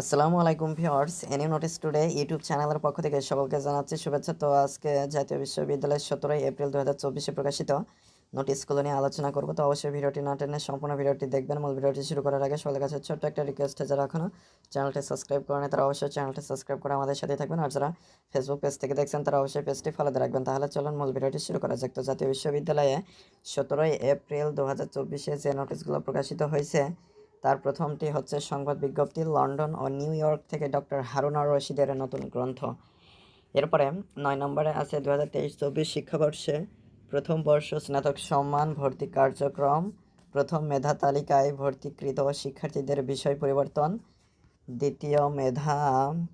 আসসালামু আলাইকুম viewers any notice today YouTube চ্যানেলের পক্ষ থেকে সকলকে জানাচ্ছি শুভেচ্ছা। তো আজকে জাতীয় বিশ্ববিদ্যালয়ের সতেরোই এপ্রিল দু হাজার চব্বিশে প্রকাশিত নোটিশগুলো নিয়ে আলোচনা করব। তো অবশ্যই ভিডিওটি না টেনে সম্পূর্ণ ভিডিওটি দেখবেন। মূল ভিডিওটি শুরু করার আগে সকলের কাছে ছোট্ট একটা রিকোয়েস্ট যারা এখনও চ্যানেলটি সাবস্ক্রাইব করেন, তারা অবশ্যই চ্যানেলটি সাবস্ক্রাইব করে আমাদের সাথে থাকবেন। আর যারা ফেসবুক পেজ থেকে দেখছেন, তারা অবশ্যই পেজটি ফলো দিয়ে রাখবেন। তাহলে চলুন মূল ভিডিওটি শুরু করা যাক। তো জাতীয় বিশ্ববিদ্যালয়ে সতেরোই এপ্রিল দু হাজার চব্বিশে যে নোটিশগুলো প্রকাশিত হয়েছে তার প্রথমটি হচ্ছে সংবাদ বিজ্ঞপ্তি লন্ডন ও নিউ ইয়র্ক থেকে ডক্টর হারুনা রশিদের নতুন গ্রন্থ। এরপরে নয় নম্বরে আছে দু হাজার তেইশ চব্বিশ শিক্ষাবর্ষে প্রথম বর্ষ স্নাতক সম্মান ভর্তি কার্যক্রম, প্রথম মেধা তালিকায় ভর্তিকৃত শিক্ষার্থীদের বিষয় পরিবর্তন, দ্বিতীয় মেধা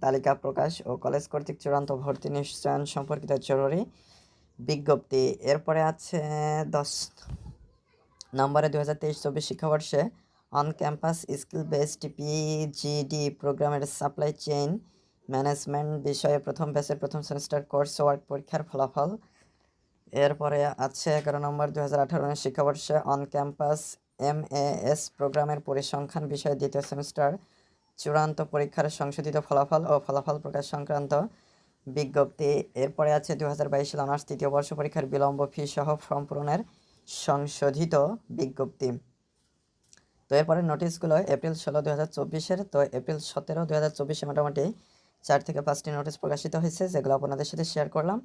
তালিকা প্রকাশ ও কলেজ কর্তৃক চূড়ান্ত ভর্তি নিশ্চয়ন সম্পর্কিত জরুরি বিজ্ঞপ্তি। এরপরে আছে দশ নম্বরে দু হাজার তেইশ চব্বিশ শিক্ষাবর্ষে on campus skill based PGD প্রোগ্রামের সাপ্লাই চেইন ম্যানেজমেন্ট বিষয়ে প্রথম ব্যাচের প্রথম সেমিস্টার কোর্স ওয়ার্ক পরীক্ষার ফলাফল। এরপরে আছে এগারো নম্বর দু হাজার আঠারো শিক্ষাবর্ষে অন ক্যাম্পাস এম এস প্রোগ্রামের পরিসংখ্যান বিষয়ে দ্বিতীয় সেমিস্টার চূড়ান্ত পরীক্ষার সংশোধিত ফলাফল ও ফলাফল প্রকাশ সংক্রান্ত বিজ্ঞপ্তি। এরপরে আছে দু হাজার বাইশ অনার্স তৃতীয় বর্ষ পরীক্ষার বিলম্ব ফি সহ ফর্ম পূরণের সংশোধিত বিজ্ঞপ্তি। তো এরপরে নোটিশগুলো এপ্রিল ষোলো দু হাজার চব্বিশের, তো এপ্রিল সতেরো দু হাজার চব্বিশে মোটামুটি চার থেকে পাঁচটি নোটিশ প্রকাশিত হয়েছে, যেগুলো আপনাদের সাথে শেয়ার করলাম।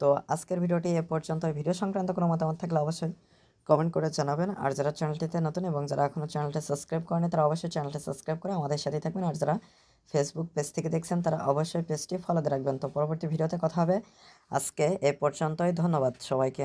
তো আজকের ভিডিওটি এ পর্যন্ত ভিডিও সংক্রান্ত কোনো মতামত থাকলে অবশ্যই কমেন্ট করে জানাবেন। আর যারা চ্যানেলটিতে নতুন এবং যারা এখনও চ্যানেলটি সাবস্ক্রাইব করেনি তারা অবশ্যই চ্যানেলটি সাবস্ক্রাইব করে আমাদের সাথেই থাকবেন। আর যারা ফেসবুক পেজ থেকে দেখছেন, তারা অবশ্যই পেজটি ফলোতে রাখবেন। তো পরবর্তী ভিডিওতে কথা হবে। আজকে এ পর্যন্তই। ধন্যবাদ সবাইকে।